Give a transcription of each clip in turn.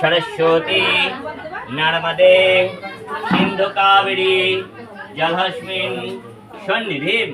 सरस्वती नर्मदे सिंधु कावेरी जलहस्मिन् सन्निधिं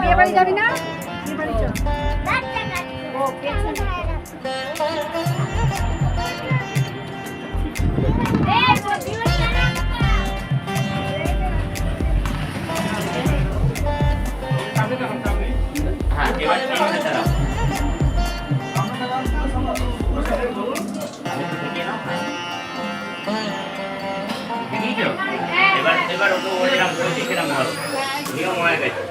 বিয়ে বাড়ি যাবি না বিয়ে বাড়ি চল ও পেছনে ওইরকম বলছি সেরকম নিয়ম হয়ে গেছে।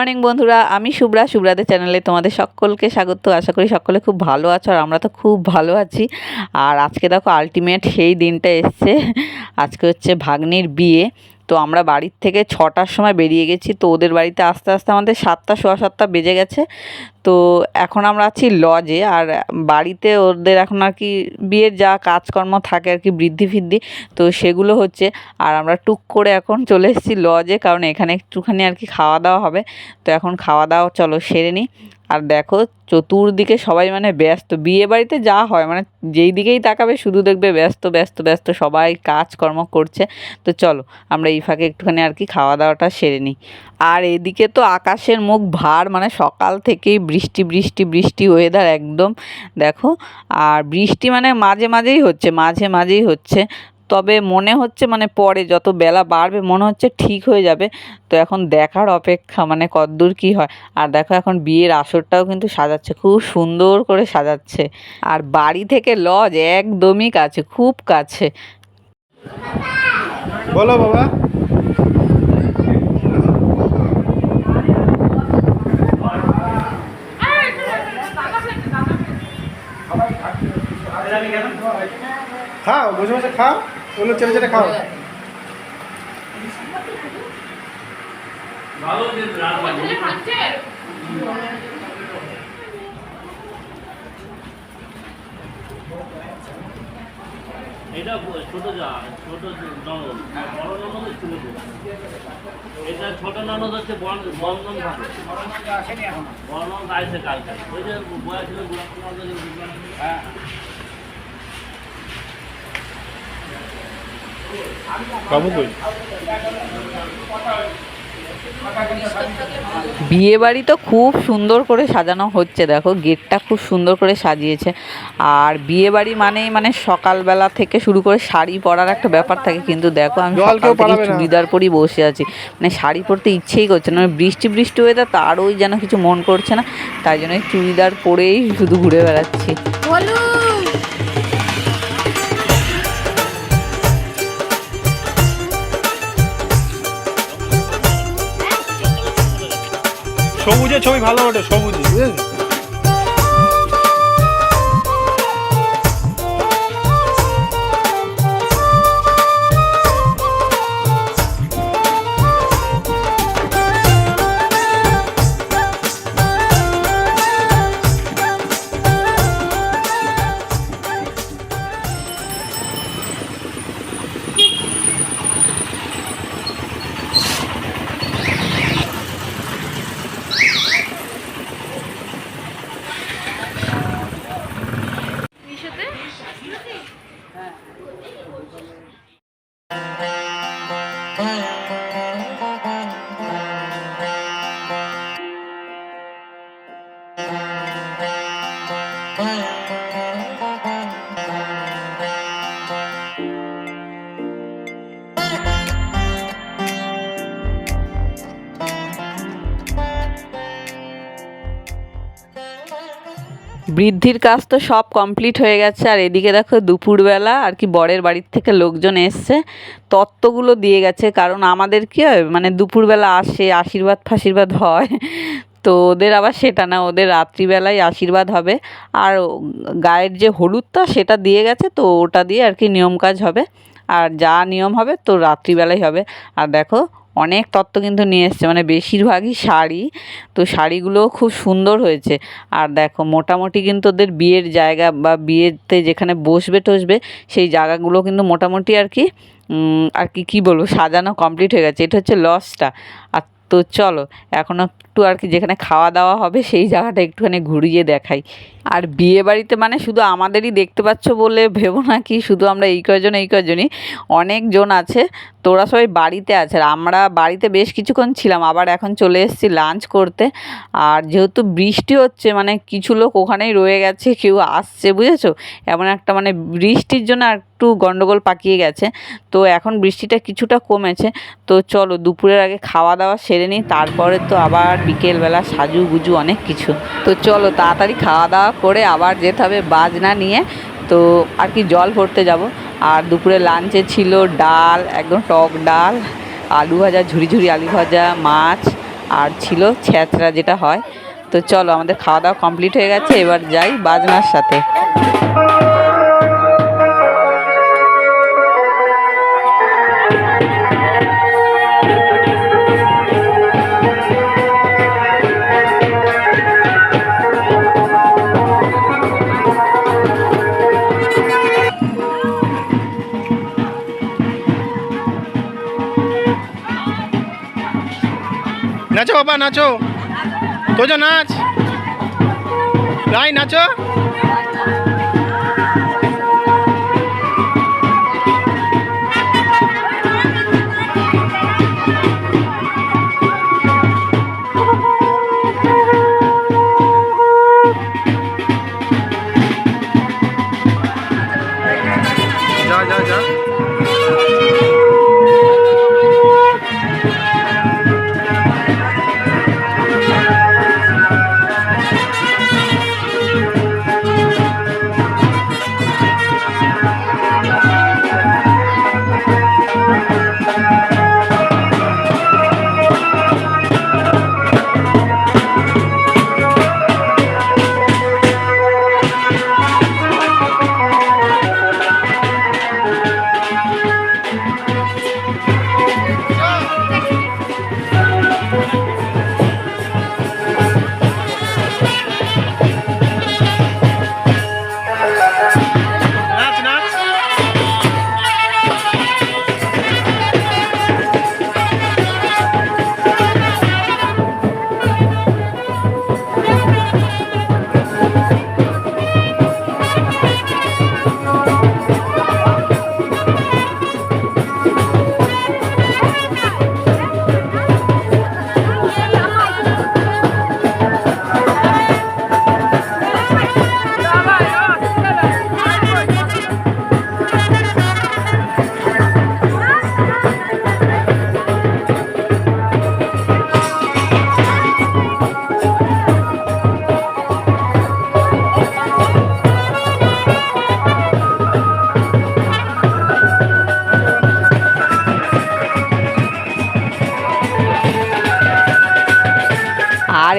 মর্নিং বন্ধুরা, আমি শুভ্রা, শুভ্রাদের চ্যানেলে তোমাদের সকলকে স্বাগত। আশা করি সকলে খুব ভালো আছো আর আমরা তো খুব ভালো আছি। আর আজকে দেখো আলটিমেট সেই দিনটা এসছে। আজকে হচ্ছে ভাগ্নির বিয়ে। তো আমরা বাড়ির থেকে ছটার সময় বেরিয়ে গেছি, তো ওদের বাড়িতে আস্তে আস্তে আমাদের সাতটা, সোয়া সাতটা বেজে গেছে। তো এখন আমরা আছি লজে আর বাড়িতে ওদের এখন আর কি বিয়ের যা কাজকর্ম থাকে আর কি বৃদ্ধি ফিদ্ধি, তো সেগুলো হচ্ছে। আর আমরা টুক করে এখন চলে এসেছি লজে কারণ এখানে একটুখানি আর কি খাওয়া দাওয়া হবে। তো এখন খাওয়া দাওয়া চলো সেরে নিই। আর দেখো চতুর্দিকে সবাই মানে ব্যস্ত, বিয়ে বাড়িতে যা হয় মানে যেই দিকেই তাকাবে শুধু দেখবে ব্যস্ত ব্যস্ত ব্যস্ত, সবাই কাজকর্ম করছে। তো চলো, আমরা এই ফাঁকে একটুখানি আর কি খাওয়া দাওয়াটা সেরে নিই। আর এদিকে তো আকাশের মুখ ভার মানে সকাল থেকেই বৃষ্টি বৃষ্টি বৃষ্টি ওয়েদার একদম, দেখো। আর বৃষ্টি মানে মাঝে, মাঝেই হচ্ছে, মাঝে, মাঝেই হচ্ছে। তবে মনে হচ্ছে মানে পরে যত বেলা বাড়বে মনে হচ্ছে ঠিক হয়ে যাবে। তো এখন দেখার অপেক্ষা মানে কদ্দূর কি হয়। আর দেখো এখন বিয়ের আসরটাও কিন্তু সাজাচ্ছে, খুব সুন্দর করে সাজাচ্ছে। আর বাড়ি থেকে লজ একদমই কাছে, খুব কাছে। বলো বাবা। খাও, বসে বসে খাও। অন্য চেটে চেটে খাও। এটা ছোট যা ছোট ননদ। বড় ননদ এটা ছোট ননদ হচ্ছে বন- বন্ধন থাকে বড় ননদ কালকে। ওই যে বয়া ছিল হ্যাঁ বাবু কই বিয়ে বাড়ি তো খুব সুন্দর করে সাজানো হচ্ছে দেখো গেটটা খুব সুন্দর করে সাজিয়েছে। আর বিয়ে বাড়ি মানেই মানে সকালবেলা থেকে শুরু করে শাড়ি পরার একটা ব্যাপার থাকে কিন্তু দেখো আমি সকাল থেকে চুড়িদার পরেই বসে আছি। মানে শাড়ি পরতে ইচ্ছেই করছে না মানে বৃষ্টি বৃষ্টি ওয়েদার তারই যেন কিছু মন করছে না তাই জন্য এই চুড়িদার পরেই শুধু ঘুরে বেড়াচ্ছি। বলু সবুজের ছবি ভালো ওঠে সবুজে বুঝলেন বৃদ্ধির কাজ তো সব কমপ্লিট হয়ে গেছে, আর এদিকে দেখো দুপুরবেলা আর কি বরের বাড়ির থেকে লোকজন এসছে, তত্ত্বগুলো দিয়ে গেছে, কারণ আমাদের কি হয় মানে দুপুরবেলা আসে, আশীর্বাদ ফাশীর্বাদ হয়, তো ওদের আবার সেটা না, ওদের রাত্রিবেলায় আশীর্বাদ হবে, আর গায়ের যে হলুদটা সেটা দিয়ে গেছে, তো ওটা দিয়ে আর কি নিয়ম কাজ হবে, আর যা নিয়ম হবে তো রাত্রিবেলাই হবে, আর দেখো অনেক তত্ত্ব কিন্তু নিয়ে এসছে মানে বেশিরভাগই শাড়ি। তো শাড়িগুলোও খুব সুন্দর হয়েছে। আর দেখো, মোটামুটি কিন্তু ওদের বিয়ের জায়গা বা বিয়েতে যেখানে বসবে টসবে, সেই জায়গাগুলো কিন্তু মোটামুটি আর কি আর কি, কী বলব, সাজানো কমপ্লিট হয়ে গেছে। এটা হচ্ছে লসটা আর তো চলো, এখন একটু আর কি যেখানে খাওয়া দাওয়া হবে সেই জায়গাটা একটুখানি ঘুরিয়ে দেখাই। আর বিয়ে বাড়িতে মানে শুধু আমাদেরই দেখতে পাচ্ছ বলে ভেবো না কি, শুধু আমরা এই কয়জন, এই কয়জনই। অনেকজন আছে, তোরা সবাই বাড়িতে আছে। আর আমরা বাড়িতে বেশ কিছুক্ষণ ছিলাম, আবার এখন চলে এসেছি লাঞ্চ করতে। আর যেহেতু বৃষ্টি হচ্ছে মানে কিছু লোক ওখানেই রয়ে গেছে, কেউ আসছে, বুঝেছ? এমন একটা মানে বৃষ্টির জন্য একটু গন্ডগোল পাকিয়ে গেছে। তো এখন বৃষ্টিটা কিছুটা কমেছে। তো চলো, দুপুরের আগে খাওয়া দাওয়া সেরে নিই তারপরে তো আবার বিকেলবেলা সাজু গুজু অনেক কিছু। তো চলো তাড়াতাড়ি খাওয়া দাওয়া করে আবার যেতে হবে বাজনা নিয়ে। তো আর কি জল ভরতে যাব। আর দুপুরে লাঞ্চে ছিল ডাল, একদম টক ডাল, আলু ভাজা, ঝুরি ঝুরি আলু ভাজা, মাছ, আর ছিল ছ্যাঁচড়া যেটা হয়। তো চলো আমাদের খাওয়া দাওয়া কমপ্লিট হয়ে গেছে, এবার যাই বাজনার সাথে। নাচো বাবা নাচো। তোজো নাচ। রাই নাচো।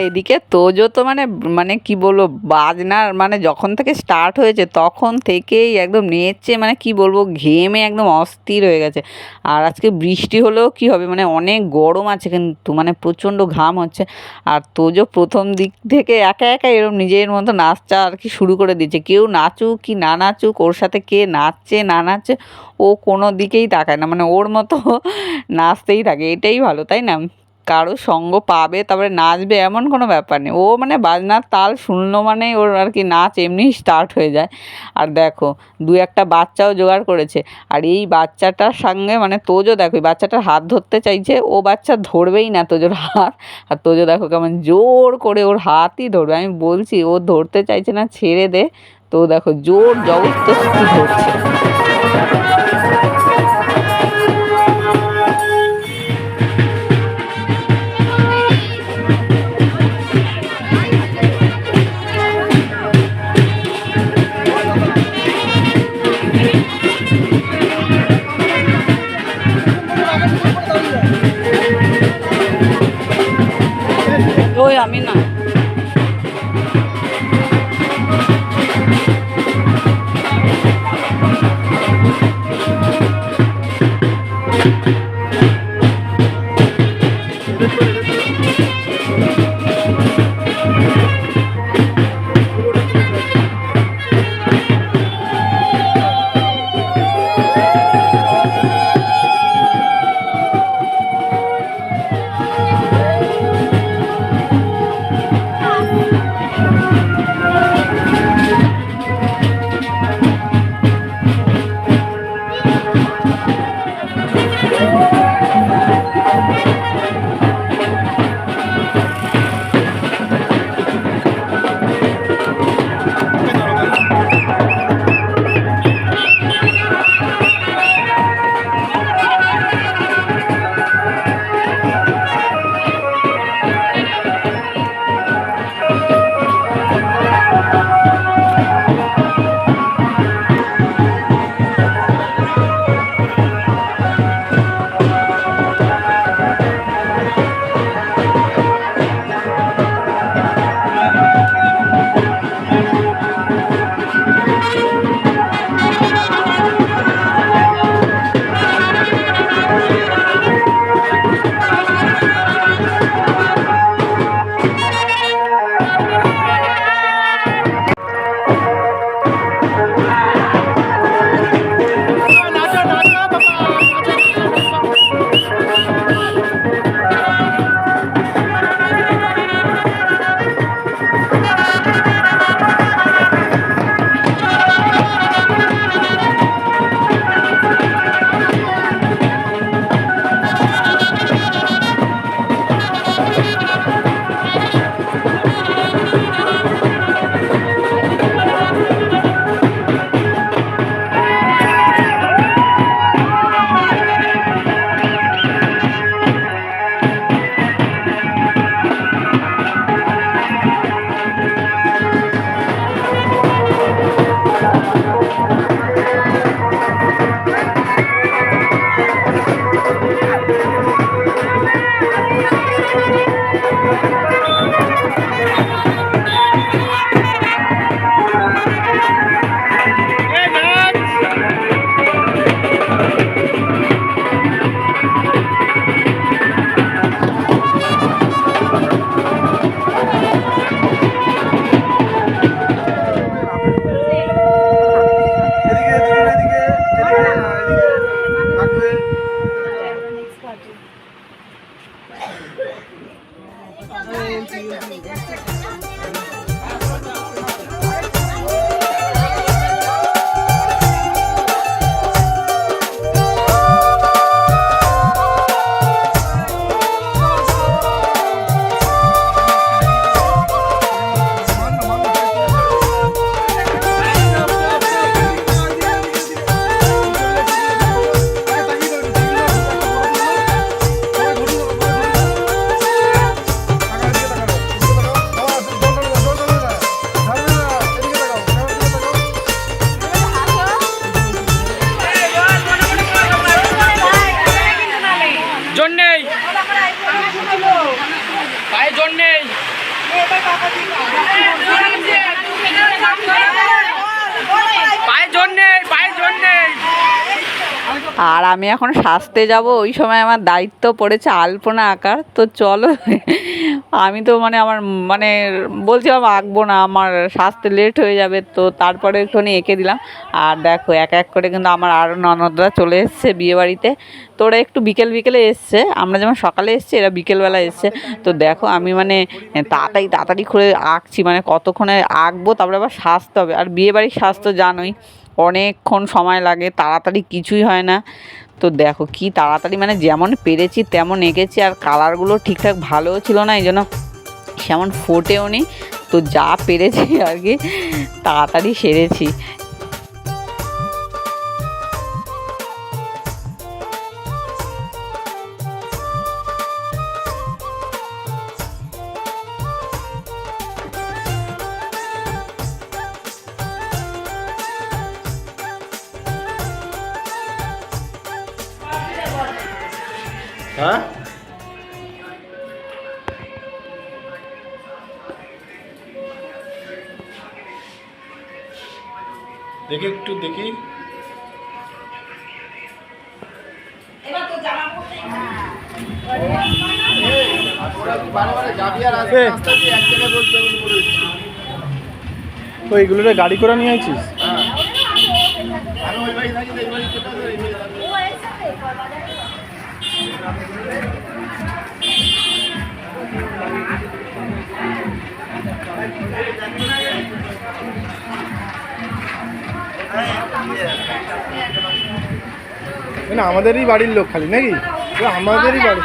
এদিকে তোজো তো মানে মানে কি বলব, বাজনার মানে যখন থেকে স্টার্ট হয়েছে তখন থেকেই একদম নেচে মানে কি বলব, ঘেমে একদম অস্থির হয়ে গেছে। আর আজকে বৃষ্টি হলেও কি হবে মানে অনেক গরম আছে কিন্তু মানে প্রচণ্ড ঘাম হচ্ছে। আর তোজো প্রথম দিক থেকে একা একা এরকম নিজের মতো নাচটা আর কি শুরু করে দিয়েছে। কেউ নাচুক কি না নাচুক, ওর সাথে কে নাচছে, না নাচছে, ও কোনো দিকেই তাকায় না। মানে ওর মতো নাচতেই থাকে, এটাই ভালো, তাই না? কারও সঙ্গ পাবে, তারপরে নাচবে এমন কোনো ব্যাপার নেই। ও মানে বাজনার তাল শুনলো মানে ওর আর কি নাচ এমনি স্টার্ট হয়ে যায়। আর দেখো দু একটা বাচ্চাও জোগাড় করেছে। আর এই বাচ্চাটার সঙ্গে মানে তোজো দেখো, এই বাচ্চাটার হাত ধরতে চাইছে, ও বাচ্চা ধরবেই না তোজোর হাত। আর তোজো দেখো কেমন জোর করে ওর হাতই ধরবে। আমি বলছি, ও ধরতে চাইছে না, ছেড়ে দে। তো দেখো, জোর জবরদস্তি ধরছে। আমি আর আমি এখন সাজতে যাব, ওই সময় আমার দায়িত্ব পড়েছে আলপনা আঁকার, তো চলো। আমি তো মানে আমার মানে বলছিলাম আঁকবো না, আমার সাজতে লেট হয়ে যাবে, তো তারপরে একটুখানি এঁকে দিলাম। আর দেখো, এক এক করে কিন্তু আমার আরও ননদরা চলে এসছে বিয়েবাড়িতে তো ওরা একটু বিকেল বিকেলে এসছে, আমরা যেমন সকালে এসছি, এরা বিকেলবেলা এসছে। তো দেখো, আমি মানে তাড়াতাড়ি তাড়াতাড়ি করে আঁকছি মানে কতক্ষণে আঁকবো, তারপরে আবার সাজতে হবে। আর বিয়েবাড়ির সাজ তো জানোই অনেকক্ষণ সময় লাগে, তাড়াতাড়ি কিছুই হয় না। তো দেখো কি তাড়াতাড়ি মানে যেমন পেরেছি তেমন এঁকেছি, আর কালারগুলো ঠিকঠাক ভালোও ছিল না, এই জন্য সেমন ফোটেও নি তো যা পেরেছি আর কি, তাড়াতাড়ি সেরেছি। দেখি একটু দেখি। ওইগুলোরে তো এইগুলোরে গাড়ি করে নিয়ে আইছিস? না আমাদেরই বাড়ির লোক খালি নাকি আমাদেরই বাড়ি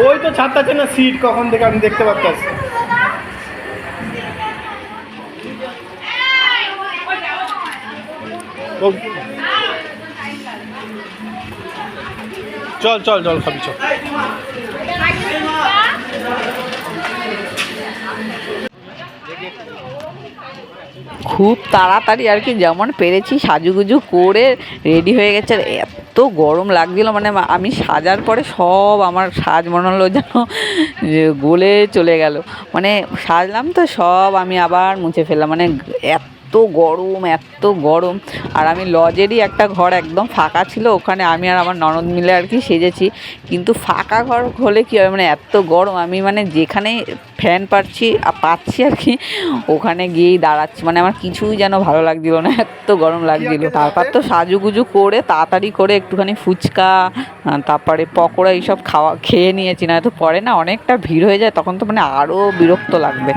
ওই তো ছাড়তাছে না সিট কখন থেকে আমি দেখতে পাচ্ছি চল চল চল, খাবি, চল। খুব তাড়াতাড়ি আর কি, যেমন পেরেছি, সাজুগুজু করে রেডি হয়ে গেছে। আর এত গরম লাগছিল মানে আমি সাজার পরে সব আমার সাজ মনে হলো যেন গলে চলে গেল। মানে সাজলাম তো সব, আমি আবার মুছে ফেললাম। মানে এত গরম এত গরম। আর আমি লজেরই একটা ঘর একদম ফাঁকা ছিল ওখানে আমি আর আমার ননদ মিলে আর কি সেজেছি। কিন্তু ফাঁকা ঘর হলে কী হবে মানে এত গরম আমি মানে যেখানে ফ্যান পাচ্ছি আ- পাচ্ছি আর কি ওখানে গিয়েই দাঁড়াচ্ছি। মানে আমার কিছুই যেন ভালো লাগছিল না এত গরম লাগছিল। তারপর তো সাজুগুজু করে তাড়াতাড়ি করে একটুখানি ফুচকা তারপরে পকোড়া এইসব খাওয়া খেয়ে নিয়েছি। না তো পরে না অনেকটা ভিড় হয়ে যায় তখন তো মানে আরও বিরক্ত লাগবে।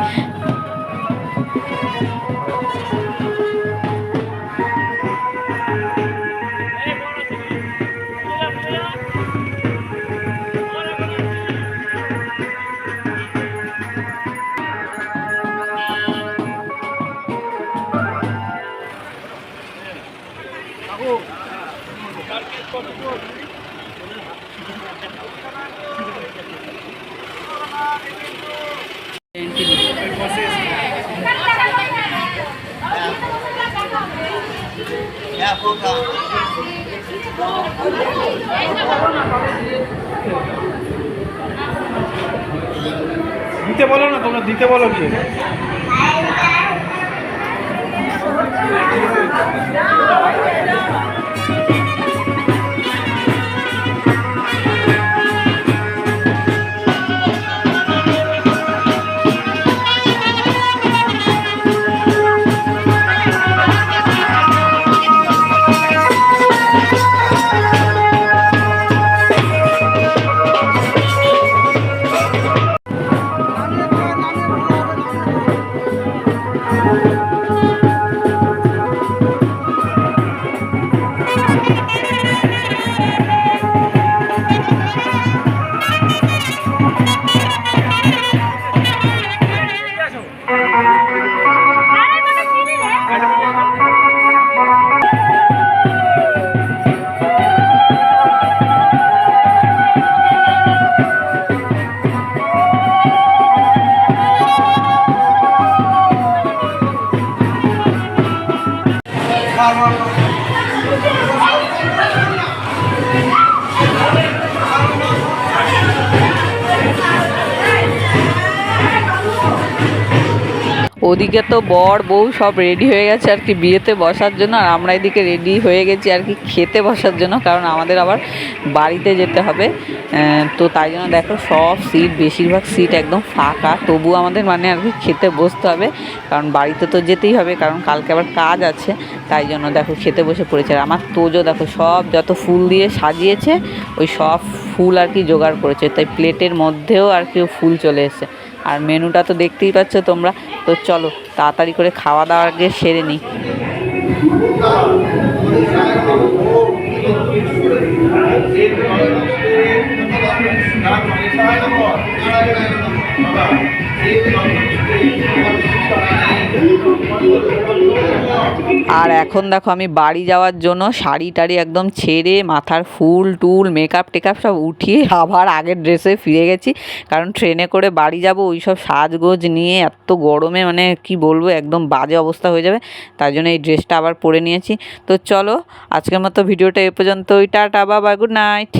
দিতে বলো না তোমরা দিতে বলো কি ওদিকে তো বর, বউ সব রেডি হয়ে গেছে আর কি বিয়েতে বসার জন্য। আর আমরা এদিকে রেডি হয়ে গেছি আর কি খেতে বসার জন্য, কারণ আমাদের আবার বাড়িতে যেতে হবে। তো তাই জন্য দেখো সব সিট বেশিরভাগ সিট একদম ফাঁকা। তবু আমাদের মানে আর কি খেতে বসতে হবে, কারণ বাড়িতে তো যেতেই হবে, কারণ কালকে আবার কাজ আছে। তাই জন্য দেখো খেতে বসে পড়েছে। আর আমার তোজো দেখো সব যত ফুল দিয়ে সাজিয়েছে, ওই সব ফুল আর কি জোগাড় করেছে। তাই প্লেটের মধ্যেও আর কি ফুল চলে এসেছে। আর মেনুটা তো দেখতেই পাচ্ছ তোমরা তো চলো, তাড়াতাড়ি করে খাওয়া দাওয়া আগে সেরে নিই. আর এখন দেখো আমি বাড়ি যাওয়ার জন্য শাড়ি টাড়ি একদম ছেড়ে মাথার ফুল, টুল মেকআপ টেকআপ সব উঠিয়ে আবার আগের ড্রেসে ফিরে গেছি। কারণ ট্রেনে করে বাড়ি যাব ওই সব সাজগোজ নিয়ে এত গরমে মানে কি বলব, একদম বাজে অবস্থা হয়ে যাবে। তাই জন্য এই ড্রেসটা আবার পরে নিয়েছি। তো চলো, আজকের মতো ভিডিওটা এ পর্যন্তই। টাটা, বাবা গুড নাইট